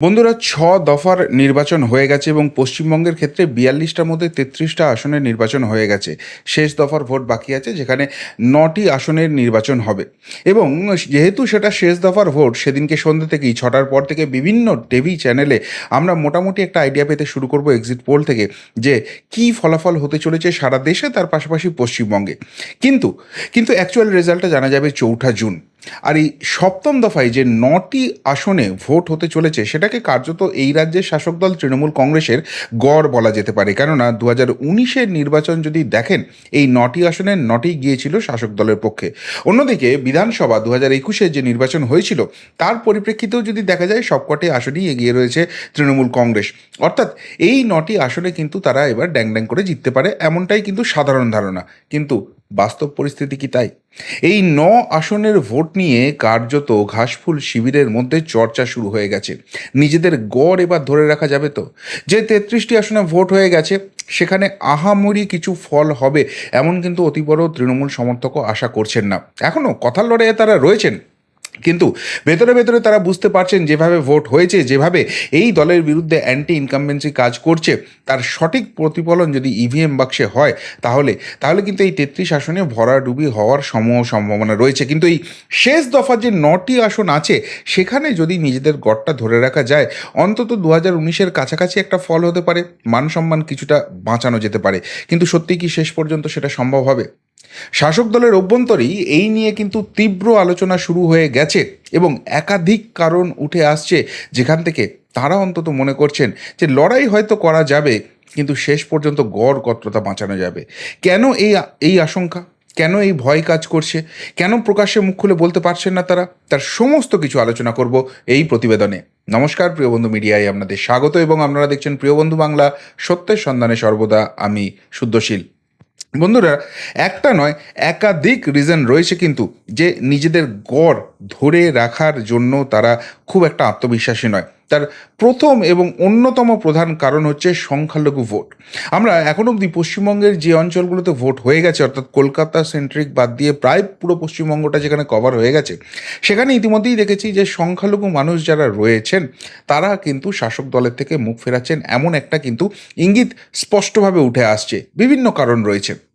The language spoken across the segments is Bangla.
বন্ধুরা, ছ দফার নির্বাচন হয়ে গেছে এবং পশ্চিমবঙ্গের ক্ষেত্রে বিয়াল্লিশটার মধ্যে তেত্রিশটা আসনের নির্বাচন হয়ে গেছে। শেষ দফার ভোট বাকি আছে, যেখানে নটি আসনের নির্বাচন হবে। এবং যেহেতু সেটা শেষ দফার ভোট, সেদিনকে সন্ধ্যে থেকেই, ছটার পর থেকে বিভিন্ন টিভি চ্যানেলে আমরা মোটামুটি একটা আইডিয়া পেতে শুরু করব এক্সিট পোল থেকে, যে কি ফলাফল হতে চলেছে সারা দেশে, তার পাশাপাশি পশ্চিমবঙ্গে। কিন্তু কিন্তু অ্যাকচুয়াল রেজাল্টটা জানা যাবে চৌঠা জুন। আর এই সপ্তম দফায় যে নটি আসনে ভোট হতে চলেছে, সেটাকে কার্যত এই রাজ্যের শাসক দল তৃণমূল কংগ্রেসের গড় বলা যেতে পারে। কেননা দু হাজার উনিশের নির্বাচন যদি দেখেন, এই নটি আসনে নটি গিয়েছিল শাসক দলের পক্ষে। অন্যদিকে, বিধানসভা দু হাজার একুশের যে নির্বাচন হয়েছিল, তার পরিপ্রেক্ষিতেও যদি দেখা যায়, সবকটি আসনেই এগিয়ে রয়েছে তৃণমূল কংগ্রেস। অর্থাৎ, এই নটি আসনে কিন্তু তারা এবার ড্যাং ড্যাং করে জিততে পারে, এমনটাই কিন্তু সাধারণ ধারণা। কিন্তু বাস্তব পরিস্থিতি কি তাই? এই ন আসনের ভোট নিয়ে কার্যত ঘাসফুল শিবিরের মধ্যে চর্চা শুরু হয়ে গেছে। নিজেদের গড় এবার ধরে রাখা যাবে তো। যে তেত্রিশটি আসনে ভোট হয়ে গেছে, সেখানে আহামরি কিছু ফল হবে, এমন কিন্তু অতি বড় তৃণমূল সমর্থকও আশা করছেন না। এখনও কথার লড়াইয়ে তারা রয়েছেন। কিন্তু ভেতরে ভেতরে তারা বুঝতে পারছেন যেভাবে ভোট হয়েছে, যেভাবে এই দলের বিরুদ্ধে অ্যান্টি ইনকামবেন্সি কাজ করছে, তার সঠিক প্রতিফলন যদি ইভিএম বাক্সে হয়, তাহলে তাহলে কিন্তু এই তেত্রিশ আসনে ভরাডুবি হওয়ার সমূহ সম্ভাবনা রয়েছে। কিন্তু এই শেষ দফা যে নটি আসন আছে, সেখানে যদি নিজেদের গড়টা ধরে রাখা যায়, অন্তত দু হাজার উনিশের কাছাকাছি একটা ফল হতে পারে, মান সম্মান কিছুটা বাঁচানো যেতে পারে। কিন্তু সত্যি কি শেষ পর্যন্ত সেটা সম্ভব হবে? শাসক দলের অভ্যন্তরেই এই নিয়ে কিন্তু তীব্র আলোচনা শুরু হয়ে গেছে এবং একাধিক কারণ উঠে আসছে যেখান থেকে তারা অন্তত মনে করছেন যে লড়াই হয়তো করা যাবে, কিন্তু শেষ পর্যন্ত গড় কত্রতা বাঁচানো যাবে। কেন এই এই আশঙ্কা? কেন এই ভয় কাজ করছে? কেন প্রকাশ্যে মুখ খুলে বলতে পারছেন না তারা? তার সমস্ত কিছু আলোচনা করব এই প্রতিবেদনে। নমস্কার, প্রিয় বন্ধু মিডিয়ায় আপনাদের স্বাগত এবং আপনারা দেখছেন প্রিয় বন্ধু বাংলা সত্যের সন্ধানে সর্বদা আমি শুদ্ধশীল। বন্ধুরা, একটা নয়, একাধিক রিজন রয়েছে কিন্তু যে নিজেদের গড় ধরে রাখার জন্য তারা খুব একটা আত্মবিশ্বাসী নয়। তার প্রথম এবং অন্যতম প্রধান কারণ হচ্ছে সংখ্যালঘু ভোট। আমরা এখন অবধি পশ্চিমবঙ্গের যে অঞ্চলগুলোতে ভোট হয়ে গেছে, অর্থাৎ কলকাতা সেন্ট্রিক বাদ দিয়ে প্রায় পুরো পশ্চিমবঙ্গটা যেখানে কভার হয়ে গেছে, সেখানে ইতিমধ্যেই দেখেছি যে সংখ্যালঘু মানুষ যারা রয়েছেন, তারা কিন্তু শাসক দলের থেকে মুখ ফেরাচ্ছেন। এমন একটা কিন্তু ইঙ্গিত স্পষ্টভাবে উঠে আসছে। বিভিন্ন কারণ রয়েছে।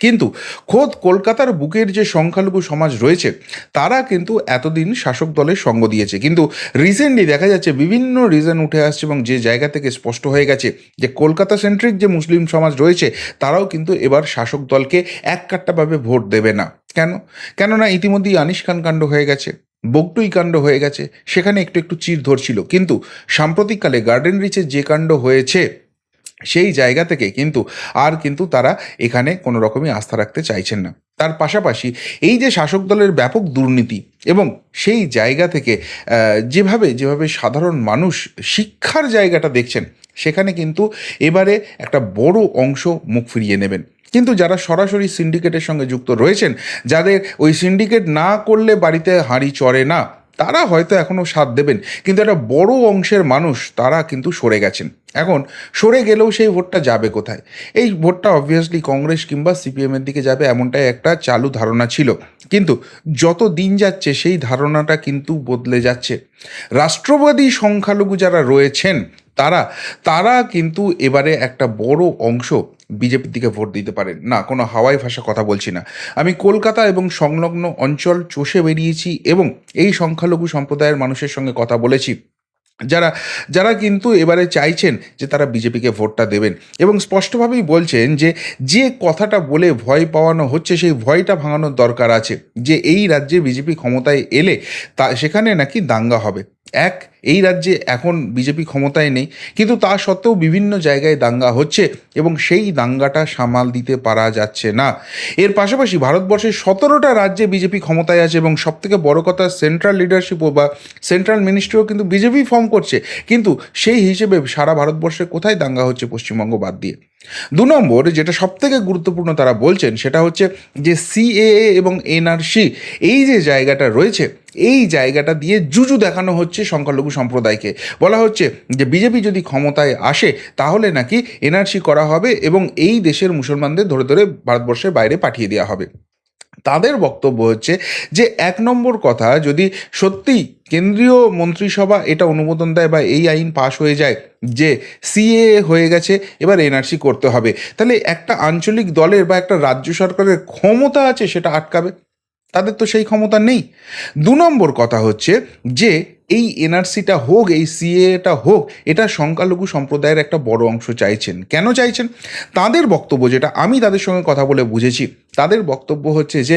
কিন্তু খোদ কলকাতার বুকের যে সংখ্যালঘু সমাজ রয়েছে, তারা কিন্তু এতদিন শাসক দলের সঙ্গ দিয়েছে। কিন্তু রিসেন্টলি দেখা যাচ্ছে বিভিন্ন রিজন উঠে আসছে এবং যে জায়গা থেকে স্পষ্ট হয়ে গেছে যে কলকাতা সেন্ট্রিক যে মুসলিম সমাজ রয়েছে, তারাও কিন্তু এবার শাসক দলকে এক কাট্টাভাবে ভোট দেবে না। কেন? কেননা ইতিমধ্যেই আনিস খান কাণ্ড হয়ে গেছে, বগটুই কাণ্ড হয়ে গেছে, সেখানে একটু একটু চির ধরছিল। কিন্তু সাম্প্রতিককালে গার্ডেন রিচে যে কাণ্ড হয়েছে সেই জায়গা থেকে কিন্তু আর কিন্তু তারা এখানে কোনো রকমই আস্থা রাখতে চাইছেন না। তার পাশাপাশি এই যে শাসক দলের ব্যাপক দুর্নীতি এবং সেই জায়গা থেকে যেভাবে যেভাবে সাধারণ মানুষ শিক্ষার জায়গাটা দেখছেন, সেখানে কিন্তু এবারে একটা বড় অংশ মুখ ফিরিয়ে নেবেন। কিন্তু যারা সরাসরি সিন্ডিকেটের সঙ্গে যুক্ত রয়েছেন, যাদের ওই সিন্ডিকেট না করলে বাড়িতে হাঁড়ি চড়ে না তারা হয়তো এখনও সাথ দেবেন, কিন্তু একটা বড় অংশের মানুষ তারা কিন্তু সরে গেছেন। এখন, সরে গেলেও সেই ভোটটা যাবে কোথায়? এই ভোটটা অবভিয়াসলি কংগ্রেস কিংবা সিপিএমের দিকে যাবে এমনটাই একটা চালু ধারণা ছিল। কিন্তু যত দিন যাচ্ছে সেই ধারণাটা কিন্তু বদলে যাচ্ছে। রাষ্ট্রবাদী সংখ্যালঘু যারা রয়েছেন তারা তারা কিন্তু এবারে একটা বড় অংশ বিজেপির দিকে ভোট দিতে পারেন। না, কোনো হাওয়াই ভাষা কথা বলছি না। আমি কলকাতা এবং সংলগ্ন অঞ্চল চষে বেরিয়েছি এবং এই সংখ্যালঘু সম্প্রদায়ের মানুষের সঙ্গে কথা বলেছি। যারা যারা কিন্তু এবারে চাইছেন যে তারা বিজেপিকে ভোটটা দেবেন এবং স্পষ্টভাবেই বলছেন যে যে কথাটা বলে ভয় পাওয়ানো হচ্ছে, সেই ভয়টা ভাঙানোর দরকার আছে। যে এই রাজ্যে বিজেপি ক্ষমতায় এলে তা, সেখানে নাকি দাঙ্গা হবে। এক, এই রাজ্যে এখন বিজেপি ক্ষমতায় নেই, কিন্তু তা সত্ত্বেও বিভিন্ন জায়গায় দাঙ্গা হচ্ছে এবং সেই দাঙ্গাটা সামাল দিতে পারা যাচ্ছে না। এর পাশাপাশি ভারতবর্ষের সতেরোটা রাজ্যে বিজেপি ক্ষমতায় আছে এবং সবথেকে বড় কথা সেন্ট্রাল লিডারশিপও বা সেন্ট্রাল মিনিস্ট্রিও কিন্তু বিজেপি ফর্ম করছে, কিন্তু সেই হিসেবে সারা ভারতবর্ষে কোথায় দাঙ্গা হচ্ছে পশ্চিমবঙ্গ বাদ দিয়ে? দু নম্বর, যেটা সবথেকে গুরুত্বপূর্ণ তারা বলছেন, সেটা হচ্ছে যে সিএএ এবং এনআরসি এই যে জায়গাটা রয়েছে এই জায়গাটা দিয়ে জুজু দেখানো হচ্ছে সংখ্যালঘু সম্প্রদায়কে। বলা হচ্ছে যে বিজেপি যদি ক্ষমতায় আসে, তাহলে নাকি এনআরসি করা হবে এবং এই দেশের মুসলমানদের ধরে ধরে ভারতবর্ষের বাইরে পাঠিয়ে দেওয়া হবে। তাদের বক্তব্য হচ্ছে যে এক নম্বর কথা, যদি সত্যি কেন্দ্রীয় মন্ত্রিসভা এটা অনুমোদন দেয় বা এই আইন পাশ হয়ে যায় যে সিএ হয়ে গেছে, এবার এনআরসি করতে হবে, তাহলে একটা আঞ্চলিক দলের বা একটা রাজ্য সরকারের ক্ষমতা আছে সেটা আটকাবে? তাদের তো সেই ক্ষমতা নেই। দু নম্বর কথা হচ্ছে যে, এই এনআরসিটা হোক, এই সিএটা হোক, এটা সংখ্যালঘু সম্প্রদায়ের একটা বড় অংশ চাইছেন। কেন চাইছেন? তাদের বক্তব্য যেটা আমি তাদের সঙ্গে কথা বলে বুঝেছি তাদের বক্তব্য হচ্ছে যে,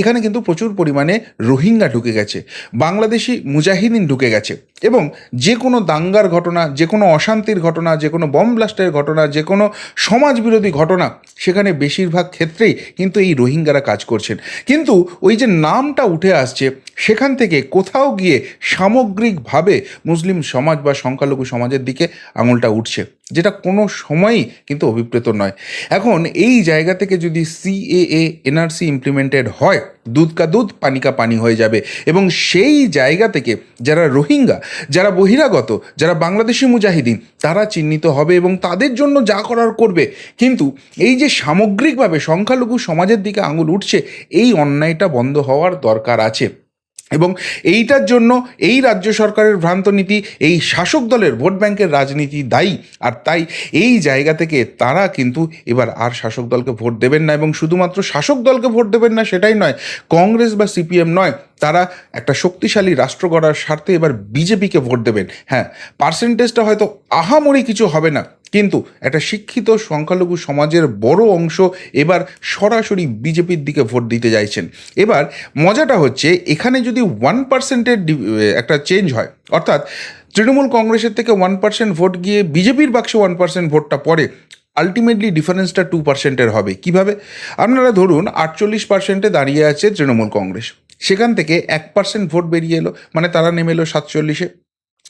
এখানে কিন্তু প্রচুর পরিমাণে রোহিঙ্গা ঢুকে গেছে, বাংলাদেশি মুজাহিদিন ঢুকে গেছে এবং যে কোনো দাঙ্গার ঘটনা, যে কোনো অশান্তির ঘটনা, যে কোনো বম ব্লাস্টের ঘটনা, যে কোনো সমাজ বিরোধী ঘটনা, সেখানে বেশিরভাগ ক্ষেত্রেই কিন্তু এই রোহিঙ্গারা কাজ করছেন। কিন্তু ওই যে নামটা উঠে আসছে, সেখান থেকে কোথাও গিয়ে সামগ্রিকভাবে মুসলিম সমাজ বা সংখ্যালঘু সমাজের দিকে আঙুলটা উঠছে। যেটা কোনো সময়ই কিন্তু অভিপ্রেত নয়। এখন এই জায়গা থেকে যদি সিএএ এনআরসি ইমপ্লিমেন্টেড হয়, দুধ কা দুধ, পানি কা পানি হয়ে যাবে। এবং সেই জায়গা থেকে যারা রোহিঙ্গা, যারা বহিরাগত, যারা বাংলাদেশি মুজাহিদিন, তারা চিহ্নিত হবে এবং তাদের জন্য যা করার করবে। কিন্তু এই যে সামগ্রিকভাবে সংখ্যালঘু সমাজের দিকে আঙুল উঠছে, এই অন্যায়টা বন্ধ হওয়ার দরকার আছে। এবং এইটার জন্য এই রাজ্য সরকারের ভ্রান্ত নীতি, এই শাসক দলের ভোট ব্যাংকের রাজনীতি দায়ী। আর তাই এই জায়গা থেকে তারা কিন্তু এবার আর শাসক দলকে ভোট দেবেন না এবং শুধুমাত্র শাসক দলকে ভোট দেবেন না সেটাই নয়, কংগ্রেস বা সিপিএম নয়, তারা একটা শক্তিশালী রাষ্ট্র গড়ার স্বার্থে এবার বিজেপিকে ভোট দেবেন। হ্যাঁ পার্সেন্টেজটা হয়তো আহামরি কিছু হবে না। কিন্তু একটা শিক্ষিত সংখ্যালঘু সমাজের বড় অংশ এবার সরাসরি বিজেপির দিকে ভোট দিতে চাইছেন এবার মজাটা হচ্ছে, এখানে যদি ওয়ান পার্সেন্টের একটা চেঞ্জ হয়, অর্থাৎ তৃণমূল কংগ্রেসের থেকে ওয়ান পার্সেন্ট ভোট গিয়ে বিজেপির বাক্সে ওয়ান পার্সেন্ট ভোটটা পড়ে আলটিমেটলি ডিফারেন্সটা টু পার্সেন্টের হবে। কীভাবে? আপনারা ধরুন, আটচল্লিশ পার্সেন্টে দাঁড়িয়ে আছে তৃণমূল কংগ্রেস। সেখান থেকে এক পার্সেন্ট ভোট বেরিয়ে এলো মানে তারা নেমে এলো সাতচল্লিশে।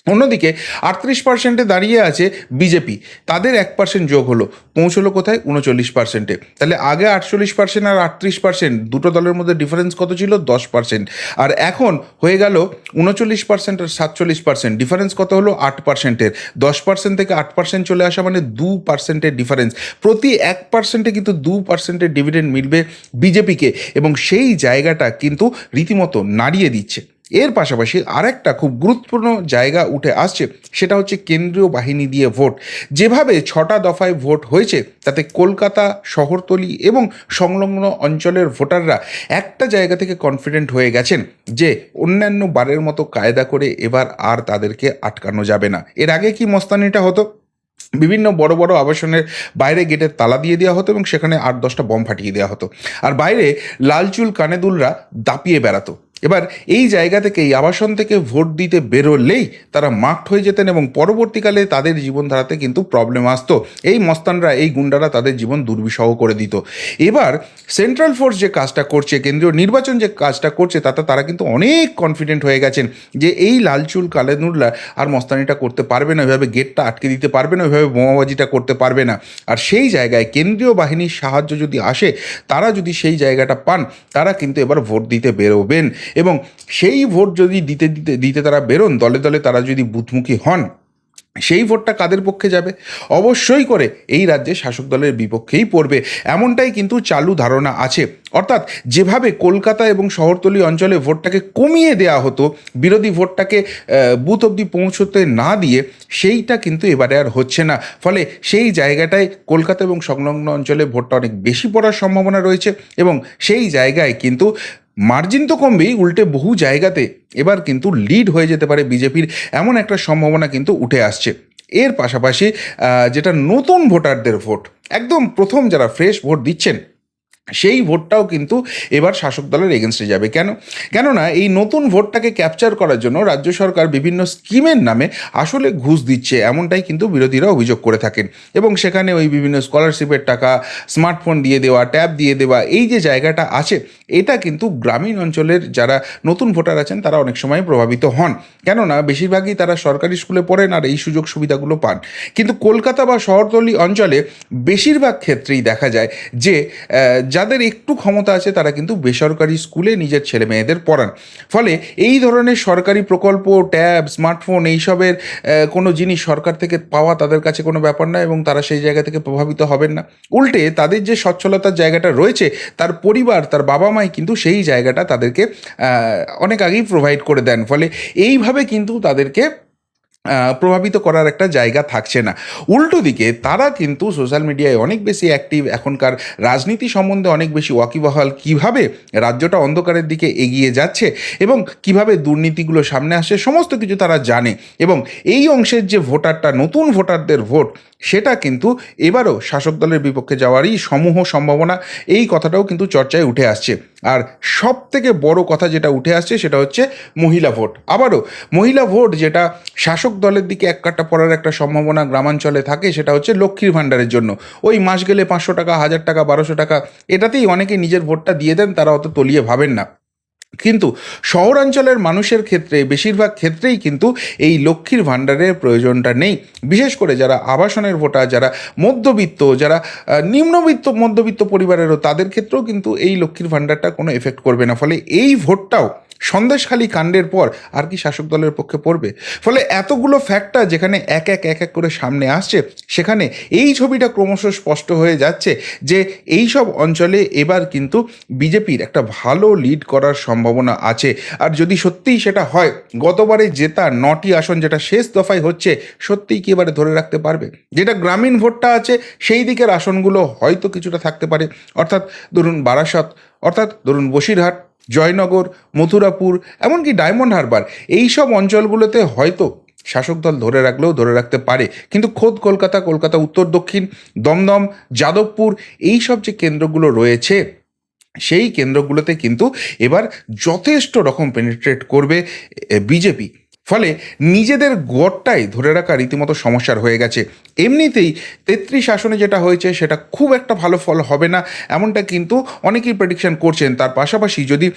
অন্যদিকে আটত্রিশ পার্সেন্টে দাঁড়িয়ে আছে বিজেপি। তাদের এক পার্সেন্ট যোগ হলো। পৌঁছলো কোথায়? উনচল্লিশ পার্সেন্টে। তাহলে আগে আটচল্লিশ পার্সেন্ট আর আটত্রিশ পার্সেন্ট দুটো দলের মধ্যে ডিফারেন্স কত ছিল? দশ পার্সেন্ট। আর এখন হয়ে গেল উনচল্লিশ পার্সেন্ট আর সাতচল্লিশ পার্সেন্ট। ডিফারেন্স কত হলো? আট পার্সেন্টের। দশ পার্সেন্ট থেকে আট পার্সেন্ট চলে আসা মানে দু পার্সেন্টের ডিফারেন্স প্রতি এক পার্সেন্টে কিন্তু দু পার্সেন্টের ডিভিডেন্ড মিলবে বিজেপিকে। এবং সেই জায়গাটা কিন্তু রীতিমতো নাড়িয়ে দিচ্ছে। এর পাশাপাশি আরেকটা খুব গুরুত্বপূর্ণ জায়গা উঠে আসছে, সেটা হচ্ছে কেন্দ্রীয় বাহিনী দিয়ে ভোট। যেভাবে ছটা দফায় ভোট হয়েছে, তাতে কলকাতা শহরতলি এবং সংলগ্ন অঞ্চলের ভোটাররা একটা জায়গা থেকে কনফিডেন্ট হয়ে গেছেন যে অন্যান্য বারের মতো কায়দা করে এবার আর তাদেরকে আটকানো যাবে না। এর আগে কি মস্তানিটা হতো? বিভিন্ন বড় বড় আবাসনের বাইরে গেটের তালা দিয়ে দেওয়া হতো এবং সেখানে আট দশটা বম ফাটিয়ে দেওয়া হতো। আর বাইরে লালচুল কানেদুলরা দাপিয়ে বেড়াতো। এবার এই জায়গা থেকে আবাসন থেকে ভোট দিতে বেরোলেই তারা মার্কড হয়ে যেতেন এবং পরবর্তীকালে তাদের জীবনধারাতে কিন্তু প্রবলেম আসতো। এই মস্তানরা, এই গুন্ডারা তাদের জীবন দুর্বিষহ করে দিত। এবার সেন্ট্রাল ফোর্স যে কাজটা করছে, কেন্দ্রীয় নির্বাচন যে কাজটা করছে, তাতে তারা কিন্তু অনেক কনফিডেন্ট হয়ে গেছেন যে এই লালচুল, কালেনুরলা আর মস্তানিটা করতে পারবে না। ওইভাবে গেটটা আটকে দিতে পারবে না ওইভাবে বোমাবাজিটা করতে পারবে না। আর সেই জায়গায় কেন্দ্রীয় বাহিনীর সাহায্য যদি আসে, তারা যদি সেই জায়গাটা পান, তারা কিন্তু এবার ভোট দিতে বেরোবেন। এবং সেই ভোট যদি দিতে দিতে দিতে তারা বেরোন, দলে দলে তারা যদি বুথমুখী হন, সেই ভোটটা কাদের পক্ষে যাবে? অবশ্যই করে এই রাজ্যে শাসক দলের বিপক্ষেই পড়বে। এমনটাই কিন্তু চালু ধারণা আছে। অর্থাৎ যেভাবে কলকাতা এবং শহরতলি অঞ্চলে ভোটটাকে কমিয়ে দেওয়া হতো, বিরোধী ভোটটাকে বুথ অবধি পৌঁছতে না দিয়ে, সেইটা কিন্তু এবারে আর হচ্ছে না। ফলে সেই জায়গাটায় কলকাতা এবং সংলগ্ন অঞ্চলে ভোটটা অনেক বেশি পড়ার সম্ভাবনা রয়েছে এবং সেই জায়গায় কিন্তু মার্জিন তো কমবেই, উল্টে বহু জায়গাতে এবার কিন্তু লিড হয়ে যেতে পারে বিজেপির, এমন একটা সম্ভাবনা কিন্তু উঠে আসছে। এর পাশাপাশি যেটা নতুন ভোটারদের ভোট, একদম প্রথম যারা ফ্রেশ ভোট দিচ্ছেন সেই ভোটটাও কিন্তু এবার শাসক দলের এগেনস্টে যাবে। কেন? কেননা এই নতুন ভোটটাকে ক্যাপচার করার জন্য রাজ্য সরকার বিভিন্ন স্কিমের নামে আসলে ঘুষ দিচ্ছে, এমনটাই কিন্তু বিরোধীরা অভিযোগ করে থাকেন। এবং সেখানে ওই বিভিন্ন স্কলারশিপের টাকা স্মার্টফোন দিয়ে দেওয়া, ট্যাব দিয়ে দেওয়া, এই যে জায়গাটা আছে, এটা কিন্তু গ্রামীণ অঞ্চলের যারা নতুন ভোটার আছেন, তারা অনেক সময় প্রভাবিত হন। কেননা বেশিরভাগই তারা সরকারি স্কুলে পড়েন আর এই সুযোগ সুবিধাগুলো পান। কিন্তু কলকাতা বা শহরতলি অঞ্চলে বেশিরভাগ ক্ষেত্রেই দেখা যায় যে যাদের একটু ক্ষমতা আছে, তারা কিন্তু বেসরকারি স্কুলে নিজের ছেলে মেয়েদের পড়ান। ফলে এই ধরনের সরকারি প্রকল্প, ট্যাব, স্মার্টফোন এইসবের কোনো জিনিস সরকার থেকে পাওয়া তাদের কাছে কোনো ব্যাপার না এবং তারা সেই জায়গা থেকে প্রভাবিত হবেন না। উল্টে তাদের যে সচ্ছলতার জায়গাটা রয়েছে, তার পরিবার, তার বাবা মাই কিন্তু সেই জায়গাটা তাদেরকে অনেক আগেই প্রোভাইড করে দেন। ফলে এইভাবে কিন্তু তাদেরকে প্রভাবিত করার একটা জায়গা থাকছে না। উল্টো দিকে তারা কিন্তু সোশ্যাল মিডিয়ায় অনেক বেশি অ্যাক্টিভ এখনকার রাজনীতি সম্বন্ধে অনেক বেশি ওয়াকিবহাল কীভাবে রাজ্যটা অন্ধকারের দিকে এগিয়ে যাচ্ছে এবং কীভাবে দুর্নীতিগুলো সামনে আসছে, সমস্ত কিছু তারা জানে এবং এই অংশের যে ভোটারটা, নতুন ভোটারদের ভোট, সেটা কিন্তু এবারও শাসক দলের বিপক্ষে যাওয়ারই সমূহ সম্ভাবনা, এই কথাটাও কিন্তু চর্চায় উঠে আসছে। আর সব থেকে বড় কথা যেটা উঠে আসছে, সেটা হচ্ছে মহিলা ভোট। আবারও মহিলা ভোট যেটা শাসক দলের দিকে এক কাটা পড়ার একটা সম্ভাবনা গ্রামাঞ্চলে থাকে, সেটা হচ্ছে লক্ষ্মীর ভাণ্ডারের জন্য। ওই মাস গেলে পাঁচশো টাকা, হাজার টাকা, বারোশো টাকা, এটাতেই অনেকে নিজের ভোটটা দিয়ে দেন, তারা অত তলিয়ে ভাবেন না। কিন্তু শহরাঞ্চলের মানুষের ক্ষেত্রে, বেশিরভাগ ক্ষেত্রেই কিন্তু এই লক্ষ্মীর ভাণ্ডারের প্রয়োজনটা নেই। বিশেষ করে যারা আবাসনের ভোটার, যারা মধ্যবিত্ত, যারা নিম্নবিত্ত, মধ্যবিত্ত পরিবারেরও, তাদের ক্ষেত্রেও কিন্তু এই লক্ষ্মীর ভাণ্ডারটা কোনো এফেক্ট করবে না। ফলে এই ভোটটাও সন্দেশখালী কাণ্ডের পর আর কি শাসক দলের পক্ষে পড়বে। ফলে এতগুলো ফ্যাক্টর যেখানে এক এক এক এক করে সামনে আসছে, সেখানে এই ছবিটা ক্রমশ স্পষ্ট হয়ে যাচ্ছে যে এই সব অঞ্চলে এবার কিন্তু বিজেপির একটা ভালো লিড করার সম্ভাবনা আছে। আর যদি সত্যিই সেটা হয়, গতবারে জেতা নটি আসন যেটা শেষ দফায় হচ্ছে, সত্যিই কি এবারে ধরে রাখতে পারবে? যেটা গ্রামীণ ভোটটা আছে, সেই দিকের আসনগুলো হয়তো কিছুটা থাকতে পারে। অর্থাৎ ধরুন বারাসত, অর্থাৎ ধরুন বসিরহাট জয়নগর, মথুরাপুর, এমনকি ডায়মন্ড হারবার এই সব অঞ্চলগুলোতে হয়তো শাসক দল ধরে রাখলেও ধরে রাখতে পারে। কিন্তু খোদ কলকাতা কলকাতা উত্তর, দক্ষিণ, দমদম, যাদবপুর এই সব যে কেন্দ্রগুলো রয়েছে, সেই কেন্দ্রগুলোতে কিন্তু এবার যথেষ্ট রকম পেনিট্রেট করবে বিজেপি। ফলে নিজেদের গড়টাই ধরে রাখা রীতিমতো সমস্যার হয়ে গেছে। এমনিতেই তেত্রিশ আসনে যেটা হয়েছে, সেটা খুব একটা ভালো ফল হবে না, এমনটা কিন্তু অনেকেই প্রেডিকশন করছেন। তার পাশাপাশি যদি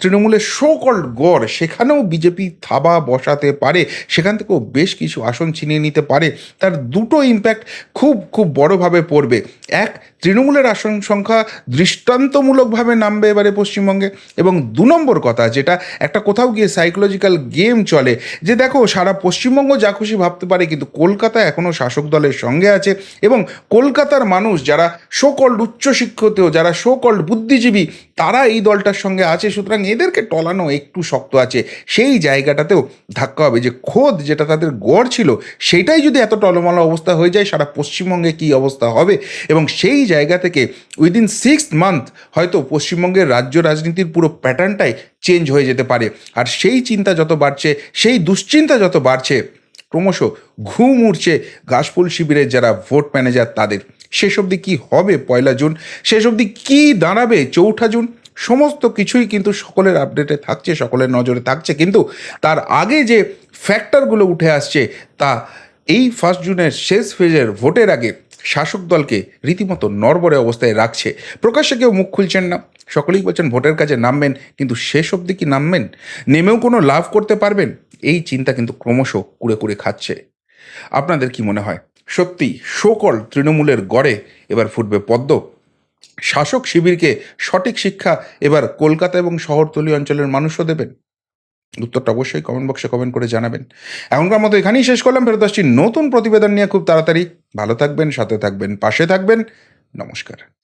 তৃণমূলের শোকল্ড গড়, সেখানেও বিজেপি থাবা বসাতে পারে, সেখান থেকেও বেশ কিছু আসন ছিনিয়ে নিতে পারে, তার দুটো ইম্প্যাক্ট খুব খুব বড়োভাবে পড়বে। এক, তৃণমূলের আসন সংখ্যা দৃষ্টান্তমূলকভাবে নামবে এবারে পশ্চিমবঙ্গে। এবং দু নম্বর কথা, যেটা একটা কোথাও গিয়ে সাইকোলজিক্যাল গেম চলে যে দেখো, সারা পশ্চিমবঙ্গ যা খুশি ভাবতে পারে, কিন্তু কলকাতা এখনও শাসক দলের সঙ্গে আছে এবং কলকাতার মানুষ যারা শোকল্ড উচ্চশিক্ষিত যারা শোকল্ড বুদ্ধিজীবী, তারা এই দলটার সঙ্গে আছে। সুতরাং এদেরকে টলানো একটু শক্ত আছে। সেই জায়গাটাতেও ধাক্কা হবে। যে খোদ যেটা তাদের গড় ছিল, সেটাই যদি এত টলমলো অবস্থা হয়ে যায়, সারা পশ্চিমবঙ্গে কী অবস্থা হবে? এবং সেই জায়গা থেকে উইদিন সিক্স মান্থ হয়তো পশ্চিমবঙ্গের রাজ্য রাজনীতির পুরো প্যাটার্নটাই চেঞ্জ হয়ে যেতে পারে। আর সেই চিন্তা যত বাড়ছে, সেই দুশ্চিন্তা যত বাড়ছে, ক্রমশ ঘুম উঠছে ঘাসফুল শিবিরের যারা ভোট ম্যানেজার তাদের। শেষ অবধি কী হবে পয়লা জুন? শেষ অবধি কী দাঁড়াবে চৌঠা জুন? সমস্ত কিছুই কিন্তু সকলের আপডেটে থাকছে, সকলের নজরে থাকছে। কিন্তু তার আগে যে ফ্যাক্টরগুলো উঠে আসছে, তা এই ফার্স্ট জুনের শেষ ফেজের ভোটের আগে শাসক দলকে রীতিমতো নড়বড়ে অবস্থায় রাখছে। প্রকাশ্যে কেউ মুখ খুলছেন না। সকলেই বলছেন ভোটের কাজে নামবেন, কিন্তু শেষ অবধি কি নামবেন? নেমেও কোনো লাভ করতে পারবেন? এই চিন্তা কিন্তু ক্রমশ কুড়ে কুড়ে খাচ্ছে। আপনাদের কি মনে হয়? সত্যি শোকল তৃণমূলের গড়ে এবার ফুটবে পদ্ম? শাসক শিবিরকে সঠিক শিক্ষা এবার কলকাতা এবং শহরতলি অঞ্চলের মানুষও দেবেন? উত্তরটা অবশ্যই কমেন্ট বক্সে কমেন্ট করে জানাবেন। এখনকার মতো এখানেই শেষ করলাম। ফেরত আসছি নতুন প্রতিবেদন নিয়ে খুব তাড়াতাড়ি। ভালো থাকবেন, সাথে থাকবেন, পাশে থাকবেন। নমস্কার।